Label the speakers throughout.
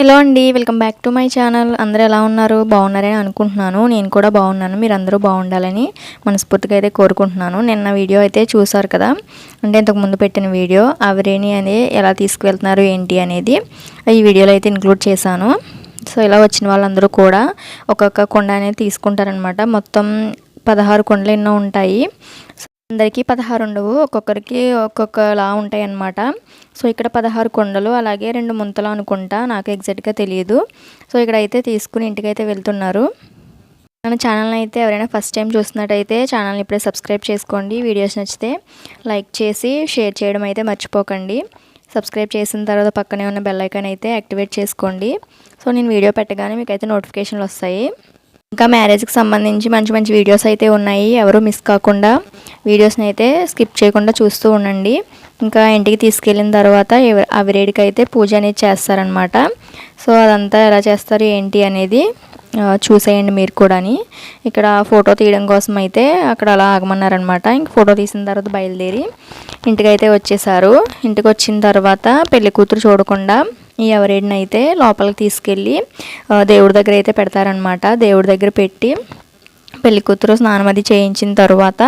Speaker 1: Hello అండి welcome back to my channel. అందరూ ఎలా ఉన్నారు? బాగున్నారని అనుకుంటున్నాను. నేను కూడా బాగున్నాను. మీరు అందరూ బాగుండాలని మనస్ఫూర్తిగా అయితే కోరుకుంటున్నాను. నిన్న వీడియో అయితే చూసారు కదా? అంటే ఇంతకు ముందు పెట్టిన వీడియో అవరేణి అనేది ఎలా తీసుకువెళ్తున్నారు ఏంటి అనేది ఈ వీడియోలో అయితే ఇంక్లూడ్ చేశాను. సో ఇలా వచ్చిన వాళ్ళందరూ కూడా ఒక్కొక్క కొండ అనేది తీసుకుంటారనమాట మొత్తం పదహారు కొండలు ఎన్నో ఉంటాయి. అందరికీ పదహారు ఉండవు ఒక్కొక్కరికి ఒక్కొక్కలా ఉంటాయి అన్నమాట సో ఇక్కడ పదహారు కొండలు అలాగే రెండు ముంతలు అనుకుంటా నాకు ఎగ్జాక్ట్గా తెలియదు సో ఇక్కడ అయితే తీసుకుని ఇంటికైతే వెళ్తున్నారు. మన ఛానల్ని అయితే ఎవరైనా ఫస్ట్ టైం చూస్తున్నట్టయితే ఛానల్ని ఇప్పుడే సబ్స్క్రైబ్ చేసుకోండి. వీడియోస్ నచ్చితే లైక్ చేసి షేర్ చేయడం అయితే మర్చిపోకండి. సబ్స్క్రైబ్ చేసిన తర్వాత పక్కనే ఉన్న బెల్ ఐకాన్ అయితే యాక్టివేట్ చేసుకోండి. సో నేను వీడియో పెట్టగానే మీకైతే నోటిఫికేషన్లు వస్తాయి ఇంకా మ్యారేజ్కి సంబంధించి మంచి మంచి వీడియోస్ అయితే ఉన్నాయి. ఎవరు మిస్ కాకుండా వీడియోస్ని అయితే స్కిప్ చేయకుండా చూస్తూ ఉండండి. ఇంకా ఇంటికి తీసుకెళ్ళిన తర్వాత అవిరేడికి అయితే పూజ అనేది చేస్తారనమాట సో అదంతా ఎలా చేస్తారు ఏంటి అనేది చూసేయండి మీరు కూడాని. ఇక్కడ ఫోటో తీయడం కోసం అయితే అక్కడ అలా ఆగమన్నారనమాట ఇంక ఫోటో తీసిన తర్వాత బయలుదేరి ఇంటికి అయితే వచ్చేసారు. ఇంటికి వచ్చిన తర్వాత పెళ్ళి కూతురు చూడకుండా ఈ ఎవరేడిని అయితే లోపలికి తీసుకెళ్ళి దేవుడి దగ్గర అయితే పెడతారనమాట దేవుడి దగ్గర పెట్టి పెళ్ళి కూతురు స్నానం అది చేయించిన తర్వాత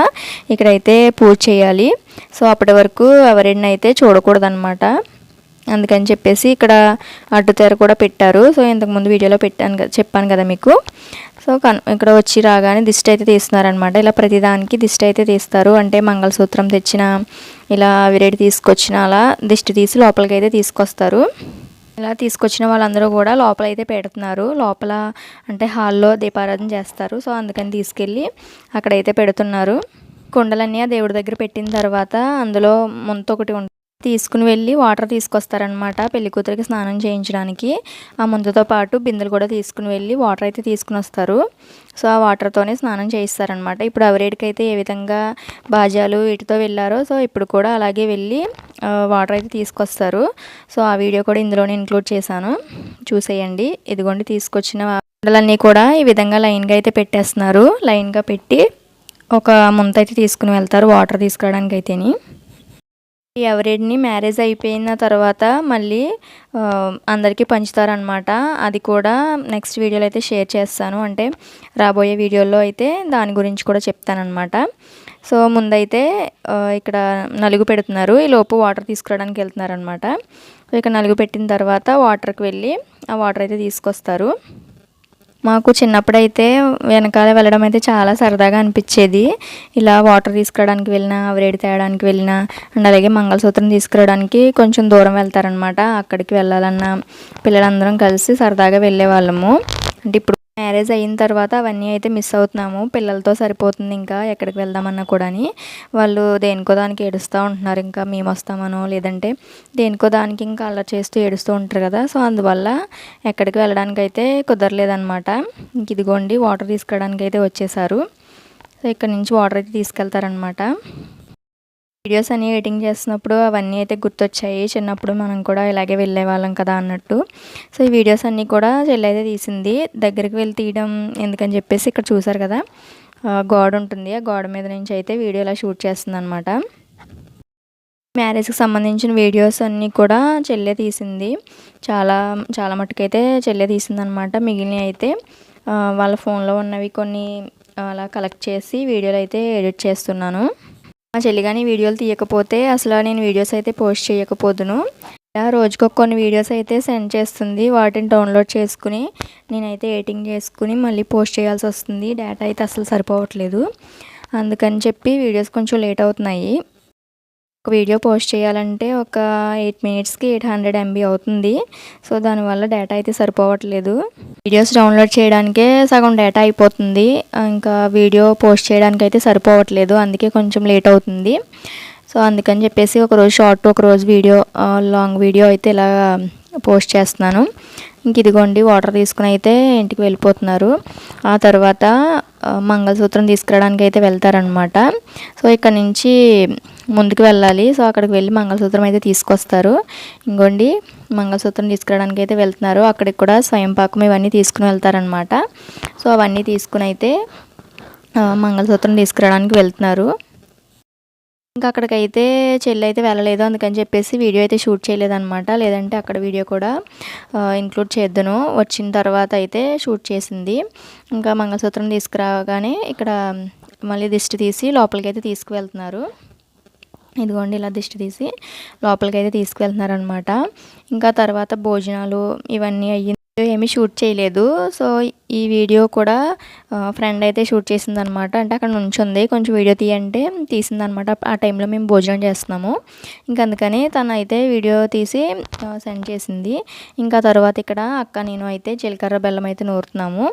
Speaker 1: ఇక్కడైతే పూజ చేయాలి. సో అప్పటి వరకు ఎవరైనా అయితే చూడకూడదనమాట అందుకని చెప్పేసి ఇక్కడ అడ్డుతెర కూడా పెట్టారు. సో ఇంతకుముందు వీడియోలో పెట్టాను కదా చెప్పాను కదా మీకు. సో ఇక్కడ వచ్చి రాగానే దిష్టి అయితే తీస్తున్నారనమాట ఇలా ప్రతిదానికి దిష్టి అయితే తీస్తారు. అంటే మంగళసూత్రం తెచ్చిన ఇలా విరేడి తీసుకొచ్చిన అలా దిష్టి తీసి లోపలికి అయితే తీసుకొస్తారు. ఇలా తీసుకొచ్చిన వాళ్ళందరూ కూడా లోపల అయితే పెడుతున్నారు. లోపల అంటే హాల్లో దీపారాధన చేస్తారు. సో అందుకని తీసుకెళ్ళి అక్కడైతే పెడుతున్నారు. కుండలన్నీ ఆ దేవుడి దగ్గర పెట్టిన తర్వాత అందులో ముంత ఒకటి ఉంటుంది తీసుకుని వెళ్ళి వాటర్ తీసుకొస్తారనమాట పెళ్ళి కూతురికి స్నానం చేయించడానికి. ఆ ముందుతో పాటు బిందెలు కూడా తీసుకుని వెళ్ళి వాటర్ అయితే తీసుకుని వస్తారు. సో ఆ వాటర్తోనే స్నానం చేయిస్తారనమాట ఇప్పుడు అవరేడికైతే ఏ విధంగా బాజాలు వీటితో వెళ్ళారో సో ఇప్పుడు కూడా అలాగే వెళ్ళి వాటర్ అయితే తీసుకొస్తారు. సో ఆ వీడియో కూడా ఇందులోనే ఇంక్లూడ్ చేశాను. చూసేయండి. ఇదిగోండి తీసుకొచ్చిన వాటర్లన్నీ కూడా ఈ విధంగా లైన్గా అయితే పెట్టేస్తున్నారు. లైన్గా పెట్టి ఒక ముంత అయితే తీసుకుని వెళ్తారు వాటర్ తీసుకురావడానికి అయితేని ఎవరిని మ్యారేజ్ అయిపోయిన తర్వాత మళ్ళీ అందరికీ పంచుతారనమాట అది కూడా నెక్స్ట్ వీడియోలో అయితే షేర్ చేస్తాను. అంటే రాబోయే వీడియోలో అయితే దాని గురించి కూడా చెప్తానమాట సో ముందైతే ఇక్కడ నలుగు పెడుతున్నారు. ఈ లోపు వాటర్ తీసుకురావడానికి వెళ్తున్నారనమాట సో ఇక్కడ నలుగు పెట్టిన తర్వాత వాటర్కి వెళ్ళి ఆ వాటర్ అయితే తీసుకొస్తారు. మాకు చిన్నప్పుడైతే వెనకాల వెళ్ళడం అయితే చాలా సరదాగా అనిపించేది. ఇలా వాటర్ తీసుకురావడానికి వెళ్ళినా వేడి తేయడానికి వెళ్ళినా అండ్ అలాగే మంగళసూత్రం తీసుకురావడానికి కొంచెం దూరం వెళ్తారనమాట అక్కడికి వెళ్ళాలన్నా పిల్లలందరం కలిసి సరదాగా వెళ్ళే వాళ్ళము అంటే ఇప్పుడు మ్యారేజ్ అయిన తర్వాత అవన్నీ అయితే మిస్ అవుతున్నాము. పిల్లలతో సరిపోతుంది ఇంకా ఎక్కడికి వెళ్దామన్నా కూడా వాళ్ళు దేనికో దానికి ఏడుస్తూ ఉంటున్నారు. ఇంకా మేము వస్తామనో లేదంటే దేనికో దానికి ఇంకా అల్లరి చేస్తూ ఏడుస్తూ ఉంటారు కదా. సో అందువల్ల ఎక్కడికి వెళ్ళడానికి అయితే కుదరలేదనమాట ఇంక ఇదిగోండి వాటర్ తీసుకోవడానికి అయితే వచ్చేసారు. సో ఇక్కడ నుంచి వాటర్ అయితే తీసుకెళ్తారనమాట వీడియోస్ అన్నీ ఎడిటింగ్ చేస్తున్నప్పుడు అవన్నీ అయితే గుర్తొచ్చాయి. చిన్నప్పుడు మనం కూడా ఇలాగే వెళ్ళే వాళ్ళం కదా అన్నట్టు. సో ఈ వీడియోస్ అన్నీ కూడా చెల్లి అయితే తీసింది. దగ్గరికి వెళ్ళి తీయడం ఎందుకని చెప్పేసి ఇక్కడ చూసారు కదా. గోడ ఉంటుంది. ఆ గోడ మీద నుంచి అయితే వీడియో ఇలా షూట్ చేస్తుంది అనమాట మ్యారేజ్కి సంబంధించిన వీడియోస్ అన్నీ కూడా చెల్లె తీసింది. చాలా చాలా మట్టుకైతే చెల్లె తీసింది అనమాట మిగిలినవి అయితే వాళ్ళ ఫోన్లో ఉన్నవి కొన్ని అలా కలెక్ట్ చేసి వీడియోలు అయితే ఎడిట్ చేస్తున్నాను. మా చెల్లి కానీ వీడియోలు తీయకపోతే అసలు నేను వీడియోస్ అయితే పోస్ట్ చేయకపోదును. ఇలా రోజుకు కొన్ని వీడియోస్ అయితే సెండ్ చేస్తుంది. వాటిని డౌన్లోడ్ చేసుకుని నేనైతే ఎడిటింగ్ చేసుకుని మళ్ళీ పోస్ట్ చేయాల్సి వస్తుంది. డేటా అయితే అసలు సరిపోవట్లేదు. అందుకని చెప్పి వీడియోస్ కొంచెం లేట్ అవుతున్నాయి. ఒక వీడియో పోస్ట్ చేయాలంటే ఒక ఎయిట్ మినిట్స్కి ఎయిట్ హండ్రెడ్ ఎంబీ అవుతుంది. సో దానివల్ల డేటా అయితే సరిపోవట్లేదు. వీడియోస్ డౌన్లోడ్ చేయడానికే సగం డేటా అయిపోతుంది. ఇంకా వీడియో పోస్ట్ చేయడానికి అయితే సరిపోవట్లేదు. అందుకే కొంచెం లేట్ అవుతుంది. సో అందుకని చెప్పేసి ఒకరోజు షార్ట్ ఒకరోజు వీడియో లాంగ్ వీడియో అయితే ఇలా పోస్ట్ చేస్తున్నాను. ఇంక ఇదిగోండి వాటర్ తీసుకుని అయితే ఇంటికి వెళ్ళిపోతున్నారు. ఆ తర్వాత మంగళసూత్రం తీసుకురావడానికి అయితే వెళ్తారనమాట సో ఇక్కడ నుంచి ముందుకు వెళ్ళాలి. సో అక్కడికి వెళ్ళి మంగళసూత్రం అయితే తీసుకొస్తారు. ఇంకోండి మంగళసూత్రం తీసుకురావడానికి అయితే వెళ్తున్నారు. అక్కడికి కూడా స్వయం పాకం ఇవన్నీ తీసుకుని వెళ్తారనమాట సో అవన్నీ తీసుకుని అయితే మంగళసూత్రం తీసుకురావడానికి వెళ్తున్నారు. ఇంకా అక్కడికైతే చెల్లి అయితే వెళ్ళలేదు. అందుకని చెప్పేసి వీడియో అయితే షూట్ చేయలేదన్నమాట. లేదంటే అక్కడ వీడియో కూడా ఇంక్లూడ్ చేద్దును. వచ్చిన తర్వాత అయితే షూట్ చేసింది. ఇంకా మంగళసూత్రం తీసుకురాగానే ఇక్కడ మళ్ళీ దిష్టి తీసి లోపలికి అయితే తీసుకువెళ్తున్నారు. ఇదిగోండి ఇలా దిష్టి తీసి లోపలికి అయితే తీసుకువెళ్తున్నారు అనమాట ఇంకా తర్వాత భోజనాలు ఇవన్నీ అయ్యి ఏమీ షూట్ చేయలేదు. సో ఈ వీడియో కూడా ఫ్రెండ్ అయితే షూట్ చేసిందనమాట. అంటే అక్కడ నుంచుంది. కొంచెం వీడియో తీయంటే తీసిందనమాట. ఆ టైంలో మేము భోజనం చేస్తున్నాము. ఇంకా అందుకని తను అయితే వీడియో తీసి సెండ్ చేసింది. ఇంకా తర్వాత ఇక్కడ అక్క నేను అయితే జీలకర్ర బెల్లం అయితే నూరుతున్నాము.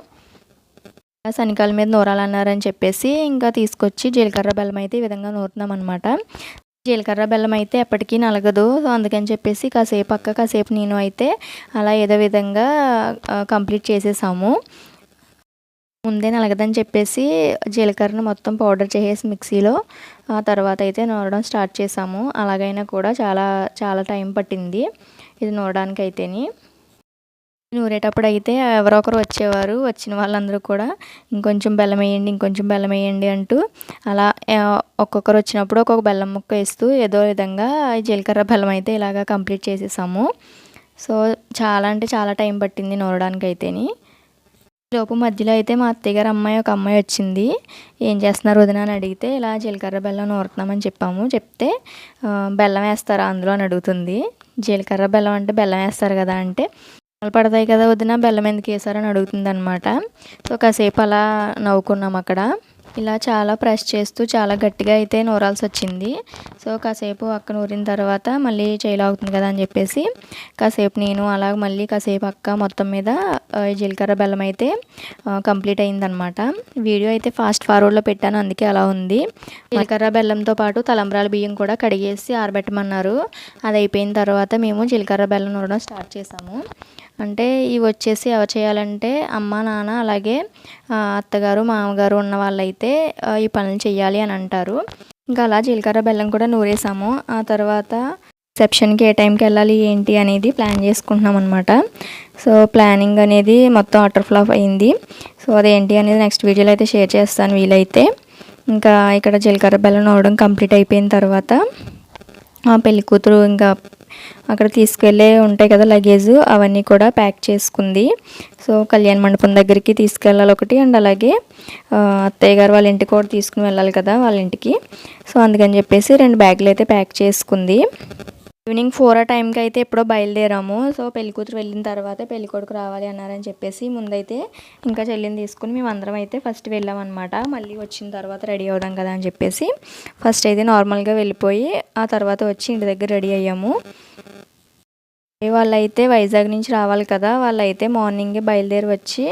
Speaker 1: శనికాల మీద నూరాలన్నారని చెప్పేసి ఇంకా తీసుకొచ్చి జీలకర్ర బెల్లం అయితే ఈ విధంగా నూరుతున్నాం అనమాట జీలకర్ర బెల్లం అయితే ఎప్పటికీ నలగదు. సో అందుకని చెప్పేసి కాసేపు అక్క కాసేపు నేను అయితే అలా ఏదో విధంగా కంప్లీట్ చేసేసాము. ముందే నలగదని చెప్పేసి జీలకర్రను మొత్తం పౌడర్ చేసేసి మిక్సీలో ఆ తర్వాత అయితే నూరడం స్టార్ట్ చేసాము. అలాగైనా కూడా చాలా చాలా టైం పట్టింది ఇది నూరడానికి అయితేని నూరేటప్పుడు అయితే ఎవరో ఒకరు వచ్చేవారు వచ్చిన వాళ్ళందరూ కూడా ఇంకొంచెం బెల్లం వేయండి ఇంకొంచెం బెల్లం వేయండి అంటూ అలా ఒక్కొక్కరు వచ్చినప్పుడు ఒక్కొక్క బెల్లం ముక్క వేస్తూ ఏదో విధంగా జీలకర్ర బెల్లం అయితే ఇలాగా కంప్లీట్ చేసేసాము. సో చాలా అంటే చాలా టైం పట్టింది నూరడానికి అయితేని లోపు మధ్యలో అయితే మా అత్తయ్య గారు అమ్మాయి ఒక అమ్మాయి వచ్చింది. ఏం చేస్తున్నారు వదిన అని అడిగితే ఇలా జీలకర్ర బెల్లం నూరుతున్నామని చెప్పాము. చెప్తే బెల్లం వేస్తారా అందులో? అని అడుగుతుంది. జీలకర్ర బెల్లం అంటే బెల్లం వేస్తారు కదా అంటే పడతాయి కదా వదిన? బెల్లం ఎందుకు వేసారని అడుగుతుంది అనమాట సో కాసేపు అలా నవ్వుకున్నాం అక్కడ. ఇలా చాలా ప్రెస్ చేస్తూ చాలా గట్టిగా అయితే నూరాల్సి వచ్చింది. సో కాసేపు అక్క నూరిన తర్వాత మళ్ళీ అవుతుంది కదా అని చెప్పేసి కాసేపు నేను అలా మళ్ళీ కాసేపు అక్క మొత్తం మీద జీలకర్ర బెల్లం అయితే కంప్లీట్ అయిందనమాట వీడియో అయితే ఫాస్ట్ ఫార్వర్డ్లో పెట్టాను అందుకే అలా ఉంది. జీలకర్ర బెల్లంతో పాటు తలంబ్రాల బియ్యం కూడా కడిగేసి ఆరబెట్టమన్నారు. అది అయిపోయిన తర్వాత మేము జీలకర్ర బెల్లం నూరడం స్టార్ట్ చేసాము. అంటే ఇవి వచ్చేసి ఎవరు చేయాలంటే అమ్మ నాన్న అలాగే అత్తగారు మామగారు ఉన్న వాళ్ళైతే ఈ పనులు చేయాలి అని అంటారు. ఇంకా అలా జీలకర్ర బెల్లం కూడా నూరేసాము. ఆ తర్వాత రిసెప్షన్కి ఏ టైంకి వెళ్ళాలి ఏంటి అనేది ప్లాన్ చేసుకుంటున్నాం అనమాట సో ప్లానింగ్ అనేది మొత్తం వాటర్ ఫ్లాప్ అయింది. సో అదేంటి అనేది నెక్స్ట్ వీడియోలో అయితే షేర్ చేస్తాను వీలైతే. ఇంకా ఇక్కడ జీలకర్ర బెల్లం అవడం కంప్లీట్ అయిపోయిన తర్వాత పెళ్ళి కూతురు ఇంకా అక్కడ తీసుకెళ్ళే ఉంటాయి కదా లగేజ్ అవన్నీ కూడా ప్యాక్ చేసుకుంది. సో కళ్యాణ మండపం దగ్గరికి తీసుకెళ్ళాలి ఒకటి అండ్ అలాగే అత్తయ్య గారు వాళ్ళ ఇంటికి కూడా తీసుకుని వెళ్ళాలి కదా వాళ్ళ ఇంటికి. సో అందుకని చెప్పేసి రెండు బ్యాగులు అయితే ప్యాక్ చేసుకుంది. ఈవినింగ్ ఫోర్ ఆ టైంకి అయితే ఎప్పుడో బయలుదేరాము. సో పెళ్ళికూతురు వెళ్ళిన తర్వాత పెళ్ళికొడుకు రావాలి అన్నారని చెప్పేసి ముందైతే ఇంకా చెల్లిని తీసుకుని మేము అందరం అయితే ఫస్ట్ వెళ్ళామన్నమాట. మళ్ళీ వచ్చిన తర్వాత రెడీ అవుదాం కదా అని చెప్పేసి ఫస్ట్ అయితే నార్మల్గా వెళ్ళిపోయి ఆ తర్వాత వచ్చి ఇంటి దగ్గర రెడీ అయ్యాము. వాళ్ళైతే వైజాగ్ నుంచి రావాలి కదా వాళ్ళైతే మార్నింగే బయలుదేరి వచ్చి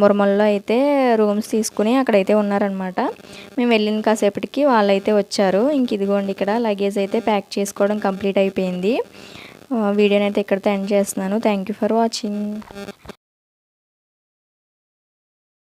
Speaker 1: మురమల్లో అయితే రూమ్స్ తీసుకుని అక్కడైతే ఉన్నారనమాట మేము వెళ్ళిన కాసేపటికి వాళ్ళైతే వచ్చారు. ఇంక ఇదిగోండి ఇక్కడ లగేజ్ అయితే ప్యాక్ చేసుకోవడం కంప్లీట్ అయిపోయింది. వీడియోని అయితే ఇక్కడితో ఎండ్ చేస్తున్నాను. Thank you for watching